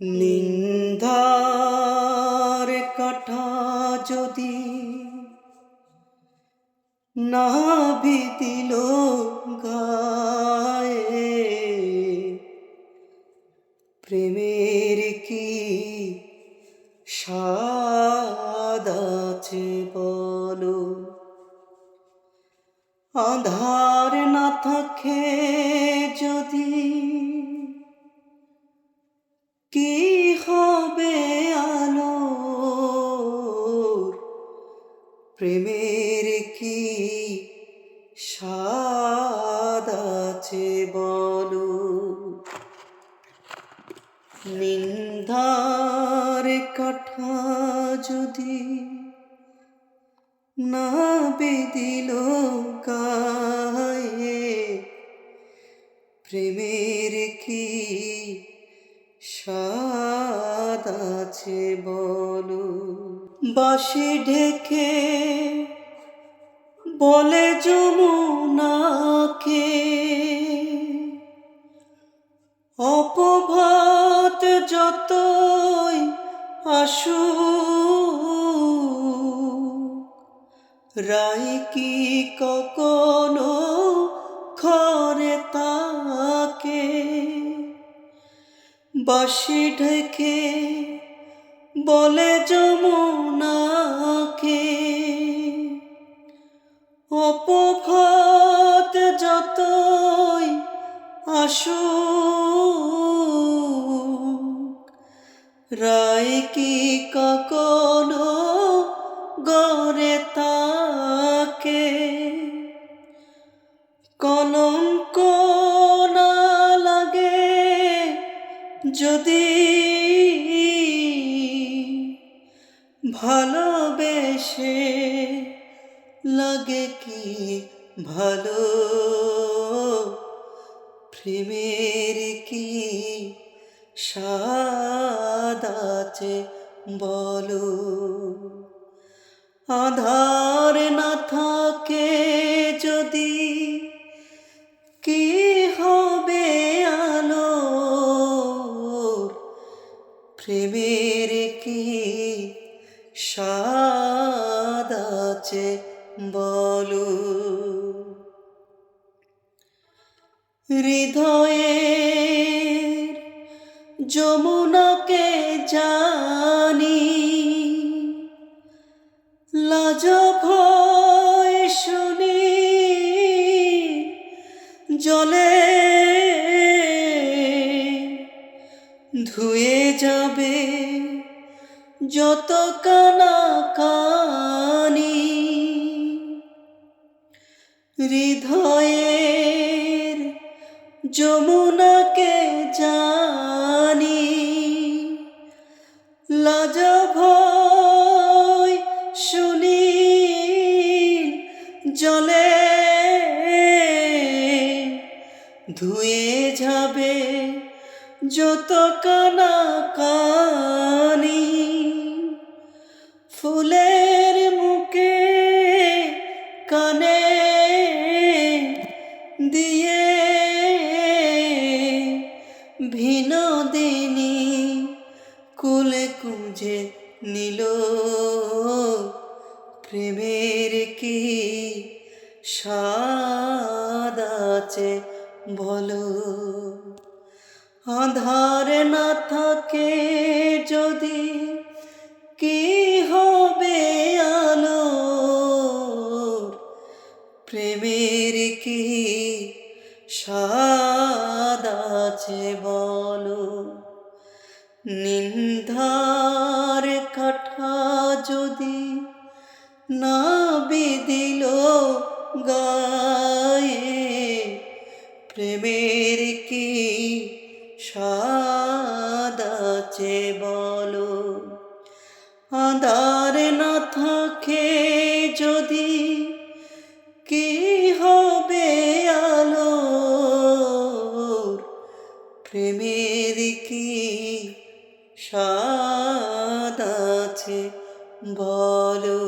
নিন্দার কাঠা যদি না বিদিল গায়ে প্রেমের কি স্বাদ বলো? আধার না থাকে যদি প্রেমের কি স্বাদ আছে বলো? নিন্দার কাঠা যদি না বেদিল গায়ে, প্রেমের কি স্বাদ আছে বলো? বাসি ঢেকে বলে যমুনাকে অপভাত যতই আসু রাই কি কখনো খরে তাকে? বাসি ঢেকে বলে যমুনাকে অপভাত যতই আসু রায় কি কখনো গড়ে তাকে কলঙ্ক না লাগে যদি ভালোবেসে লাগে কি ভালো? প্রেমের কি স্বাদ আছে বলো? আধার না থাকে যদি কি হবে আলো প্রেমের কি আছে বলো। হৃদয়ে যমুনাকে জানি লাজ শুনি জলে ধুয়ে যাবে যত কানা কানি। হৃদয়ের যমুনাকে জানি। লাজভয় শুনি জলে ধুয়ে যাবে যত কানা কানি দিয়ে ভিনদিনী কুলে কুঁজে নিল। প্রেমের কি আছে বলো? আধার না থাকে যদি কি প্রেমের কি স্বাদ আছে বলো? নিন্দার কাঠা যদি না বিদিল গায়ে, প্রেমের কি স্বাদ আছে বলো? আধার না থাকে যদি কি হবে আলো প্রেমের কি সাদ আছে বলো?